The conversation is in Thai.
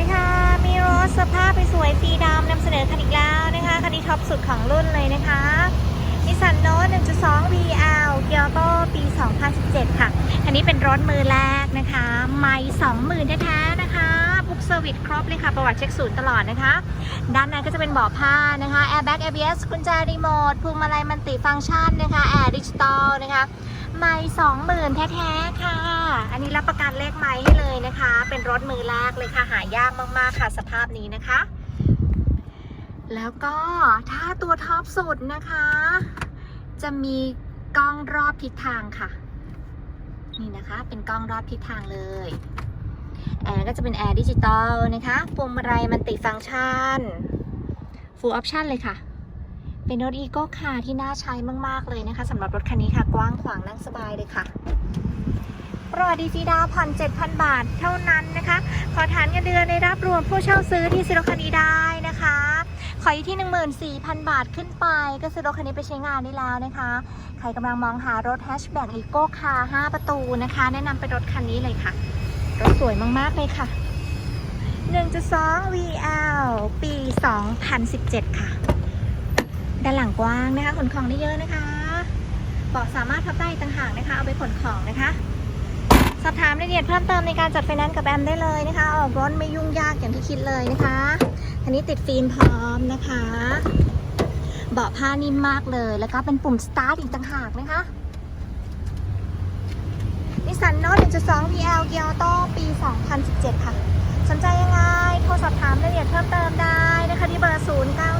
ดีค่ะ มีรถสภาพไปสวยสีดำนำเสนอคันอีกแล้วนะคะ คันนี้ท็อปสุดของรุ่นเลยนะคะนิสสันโน้ต1.2 VL เกียร์โตปี 2017 ค่ะ คันนี้เป็นรถมือแรกนะคะ ไม่20,000แท้ๆนะคะบุกเซอร์วิสครบเลยค่ะ ประวัติเช็คศูนย์ตลอดนะคะ ด้านในก็จะเป็นเบาะผ้านะคะ Airbag ABS กุญแจรีโมทพวงมาลัยมันติฟังก์ชันนะคะ แอร์ดิจิตอลนะคะ ไม่สองหมื่นแท้ๆค่ะ อันนี้รับประกันเลขไม้ให้เลยนะคะ เป็นรถมือแรกเลยค่ะ หายากมากๆค่ะ สภาพนี้นะคะ แล้วก็ถ้าตัวท็อปสุดนะคะ จะมีกล้องรอบทิศทางค่ะ นี่นะคะ เป็นกล้องรอบทิศทางเลย แอร์ก็จะเป็นแอร์ดิจิตอลนะคะพวงมาลัยมันติฟังก์ชัน full option เลยค่ะเป็นรถอีโก้คาร์ที่น่าใช้มาก ๆ เลยนะคะสำหรับรถคันนี้ค่ะ กว้างขวางนั่งสบายเลยค่ะ โปรดีฟีดาวผ่อน7,000 บาทเท่านั้นนะคะ ขอฐานเงินเดือนในรับรวมผู้เช่าซื้อที่ซื้อรถคันนี้ได้นะคะ ขออยู่ที่ 14,000 บาทขึ้นไป ก็ซื้อรถคันนี้ไปใช้งานได้แล้วนะคะ ใครกำลังมองหารถแฮชแบ็กอีโก้คาร์5ประตูนะคะ แนะนำเป็นรถคันนี้เลยค่ะ รถสวยมากๆเลยค่ะ 1.2 VL ปี 2017 ค่ะ ด้านหลังกว้างนะคะขนของได้เยอะนะคะเบาะสามารถพับได้ต่างหากนะคะ เอาไปขนของนะคะ อบถามรายละเอียดเพิ่มเติมในการจัดไฟแนนซ์กับแอมได้เลยนะคะ ออกรถไม่ยุ่งยากอย่างที่คิดเลยนะคะอันนี้ติดฟิล์มพร้อมนะคะ เบาะผ้านิ่มมากเลย แล้วก็เป็นปุ่มสตาร์ทอีกต่างหากนะคะนิสสันโนต1.2 VL เกียร์โตปี 2017 ค่ะ สนใจยังไง โทรสอบถามรายละเอียดเพิ่มเติมได้นะคะที่เบอร์ 0 9